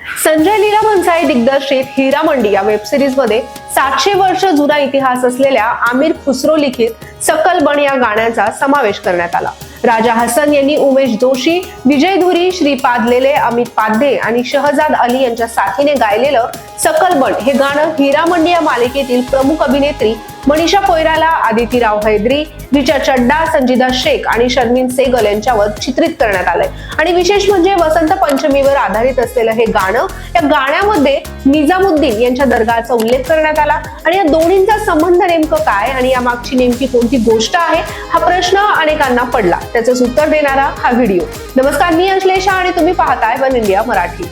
संजय लीला भन्साळी दिग्दर्शित हिरामंडी या वेब सिरीजमध्ये सातशे वर्ष जुना इतिहास असलेल्या आमिर खुसरो लिखित सकल बन या गाण्याचा समावेश करण्यात आला. राजा हसन यांनी उमेश जोशी विजय धुरी श्रीपाद लेले अमित पाध्ये आणि शहजाद अली यांच्या साथीने गायलेलं सकल बन हे गाणं हिरामंडी या मालिकेतील प्रमुख अभिनेत्री मनीषा कोयराला आदिती राव हैदरी रिचा चड्डा संजिदा शेख आणि शर्मिन सेगल यांच्यावर चित्रित करण्यात आलंय. आणि विशेष म्हणजे वसंत पंचमीवर आधारित असलेलं हे गाणं या गाण्यामध्ये निजामुद्दीन यांच्या दर्गाचा उल्लेख करण्यात आला. आणि या दोन्हींचा संबंध नेमकं काय आणि या मागची नेमकी कोणती गोष्ट आहे हा प्रश्न अनेकांना पडला. त्याचंच उत्तर देणारा हा व्हिडिओ. नमस्कार मी अश्लेषा आणि तुम्ही पाहताय वन इंडिया मराठी.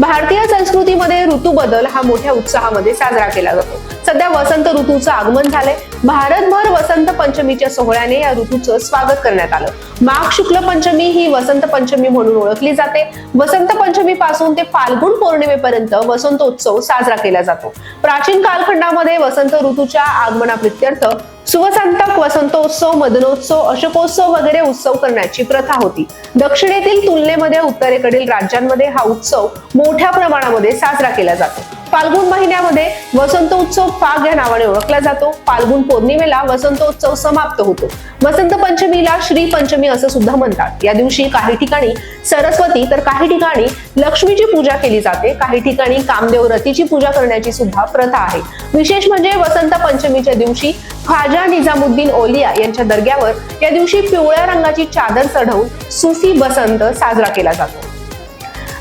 भारतीय संस्कृतीमध्ये ऋतू बदल हा मोठ्या उत्साहामध्ये साजरा केला जातो. सध्या वसंत ऋतूचं आगमन झालंय. भारतभर वसंत पंचमीच्या सोहळ्याने या ऋतूचं स्वागत करण्यात आलं. माघ शुक्ल पंचमी ही वसंत पंचमी म्हणून ओळखली जाते. वसंत पंचमी पासून ते फाल्गुन पौर्णिमेपर्यंत वसंतोत्सव साजरा केला जातो. प्राचीन कालखंडामध्ये वसंत ऋतूच्या आगमनाप्रित्यर्थ सुवसंतक वसंतोत्सव मदनोत्सव अशोकोत्सव वगैरे उत्सव करण्याची प्रथा होती. दक्षिणेतील तुलनेमध्ये उत्तरेकडील राज्यांमध्ये हा उत्सव मोठ्या प्रमाणामध्ये साजरा केला जातो. फाल्गुन महिन्यामध्ये वसंतोत्सव फाग या नावाने ओळखला जातो. फाल्गुन पौर्णिमेला वसंतोत्सव समाप्त होतो. वसंत पंचमीला श्री पंचमी असं सुद्धा म्हणतात. या दिवशी काही ठिकाणी सरस्वती तर काही ठिकाणी लक्ष्मीची पूजा केली जाते. काही ठिकाणी कामदेव रतीची पूजा करण्याची सुद्धा प्रथा आहे. विशेष म्हणजे वसंत पंचमीच्या दिवशी ख्वाजा निजामुद्दीन ओलिया यांच्या दर्ग्यावर या दिवशी पिवळ्या रंगाची चादर चढवून सुफी बसंत साजरा केला जातो.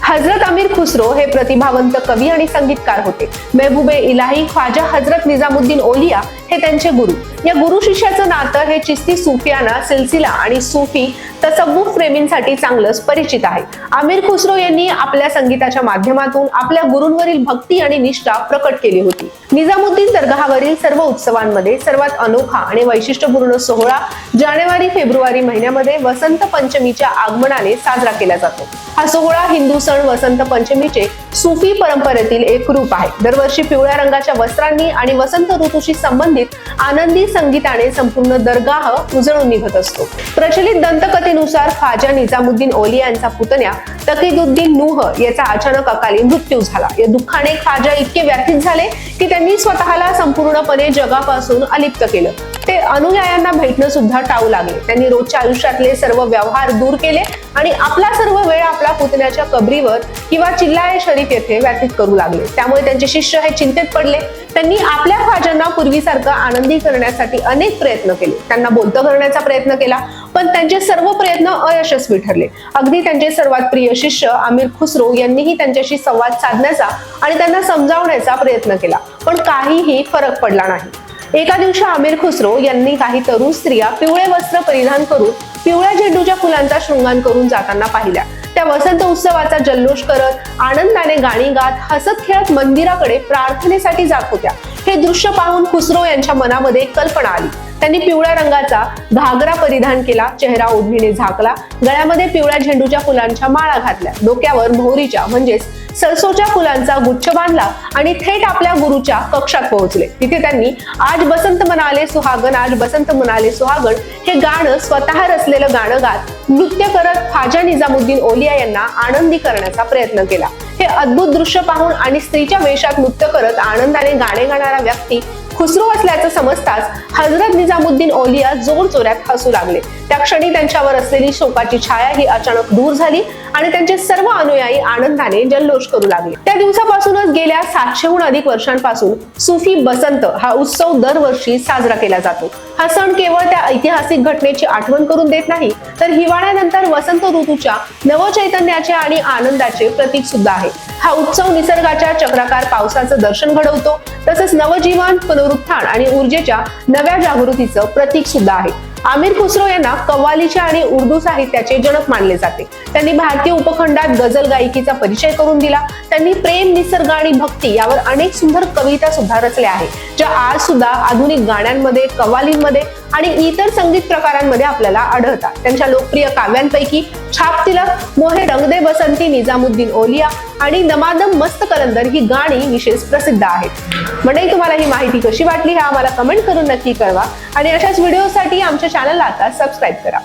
हजरत अमीर खुसरो हे प्रतिभावंत कवी आणि संगीतकार होते. मेहबूबे इलाही ख्वाजा हजरत निजामुद्दीन ओलिया हे त्यांचे गुरु. या गुरु शिष्याचं नातं हे चिस्ती सुफियाना सिलसिला आणि सुफी तसव्वुफ प्रेमींसाठी चांगलंच परिचित आहे. आमिर खुसरो यांनी आपल्या संगीताच्या माध्यमातून आपल्या गुरूंवरील भक्ती आणि निष्ठा प्रकट केली होती. निजामुद्दीन दर्गावरील सर्व उत्सवांमध्ये सर्वात अनोखा आणि वैशिष्ट्यपूर्ण सोहळा जानेवारी फेब्रुवारी महिन्यामध्ये वसंत पंचमीच्या आगमनाने साजरा केला जातो. हा सोहळा हिंदू सण वसंत पंचमीचे सुफी परंपरेतील एक रूप आहे. दरवर्षी पिवळ्या रंगाच्या वस्त्रांनी आणि वसंत ऋतूशी संबंधित आनंदी संगीताने संपूर्ण दरगाह उजळून निघत असतो. प्रचलित दंतकथेनुसार ख्वाजा निजामुद्दीन ओली यांचा पुतण्या तकीदुद्दीन नूह याचा अचानक अकाली मृत्यू झाला. या दुःखाने ख्वाजा इतके व्यथित झाले की त्यांनी स्वतःला संपूर्णपणे जगापासून अलिप्त केलं. ते अनुयायांना भेटणं सुद्धा टाळू लागले. त्यांनी रोजच्या आयुष्यातले सर्व व्यवहार दूर केले आणि आपला सर्व वेळ आपल्या पुतण्याच्या कबरीवर किंवा चिल्लाए शरीफ येथे व्यतीत करू लागले. त्यामुळे त्यांचे शिष्य हे चिंतेत पडले. त्यांनी आपल्या ख्वाजांना पूर्वीसारखं आनंदी करण्यासाठी अनेक प्रयत्न केले. त्यांना बोलतं करण्याचा प्रयत्न केला पण त्यांचे सर्व प्रयत्न अयशस्वी ठरले. अगदी त्यांचे सर्वात प्रिय शिष्य आमिर खुसरो यांनीही त्यांच्याशी संवाद साधण्याचा आणि त्यांना समजावण्याचा प्रयत्न केला. पण काहीही फरक पडला नाही. एका दिवशी आमिर खुसरो यांनी काही तरुण स्त्रिया पिवळे वस्त्र परिधान करून पिवळ्या झेंडूच्या फुलांचा शृंगार करून जाताना पाहिल्या. त्या वसंत उत्सवाचा जल्लोष करत आनंदाने गाणी गात हसत खेळत मंदिराकडे प्रार्थनेसाठी जात होत्या. हे दृश्य पाहून खुसरो यांच्या मनामध्ये कल्पना आली. त्यांनी पिवळ्या रंगाचा घागरा परिधान केला चेहरा ओढणीने झाकला गळ्यामध्ये पिवळ्या झेंडूच्या फुलांच्या माळा घातल्या. डोक्यावर भोवरीच्या म्हणजेच सरसोच्या फुलांचा गुच्छ बांधला आणि थेट आपल्या गुरुच्या कक्षात पोहोचले. तिथे त्यांनी आज बसंत मनाले सुहागण आज बसंत मनाले सुहागण हे गाणं स्वतः रचलेलं गाणं गात नृत्य करत ख्वाजा निजामुद्दीन ओलिया यांना आनंदी करण्याचा प्रयत्न केला. हे अद्भुत दृश्य पाहून आणि स्त्रीच्या वेशात नृत्य करत आनंदाने गाणे गाणारा व्यक्ती खुसरू असल्याचं समजताच हजरत निजामुद्दीन ओलिया जोर जोरात हसू लागले. त्या क्षणी त्यांच्यावर असलेली शोकाची छाया ही अचानक दूर झाली आणि त्यांचे सर्व अनुयायी आनंदाने जल्लोष करू लागले. त्या दिवसापासूनच गेल्या सातशेहून अधिक वर्षांपासून सुफी बसंत हा उत्सव दरवर्षी साजरा केला जातो. हा सण केवळ त्या ऐतिहासिक घटनेची आठवण करून देत नाही तर हिवाळ्यानंतर वसंत ऋतूच्या नवचैतन्याचे आणि आनंदाचे प्रतीक सुद्धा आहे. हा उत्सव निसर्गाच्या चक्राकार पावसाचं दर्शन घडवतो. तसंच नवजीवन पुनरुत्थान आणि ऊर्जेच्या नव्या जागृतीचं प्रतीक सुद्धा आहे. आमिर खुसरो यांना कव्वालीच्या आणि उर्दू साहित्याचे जनक मानले जाते. त्यांनी भारतीय उपखंडात गझल गायकीचा परिचय करून दिला. त्यांनी प्रेम निसर्ग आणि भक्ती यावर अनेक सुंदर कविता सुद्धा रचल्या आहेत ज्या आज सुद्धा आधुनिक गाण्यांमध्ये कव्वालींमध्ये आणि इतर संगीत प्रकारांमध्ये आपल्याला आढळतात. त्यांच्या लोकप्रिय काव्यांपैकी छाप तिलक मोहे रंगदे बसंती निजामुद्दीन ओलिया आणि नमादम मस्त कलंदर ही गाणी विशेष प्रसिद्ध आहेत. म्हणजे तुम्हाला ही माहिती कशी वाटली हे आम्हाला कमेंट करून नक्की कळवा. आणि अशाच व्हिडिओसाठी आमच्या चॅनलला आता सबस्क्राईब करा.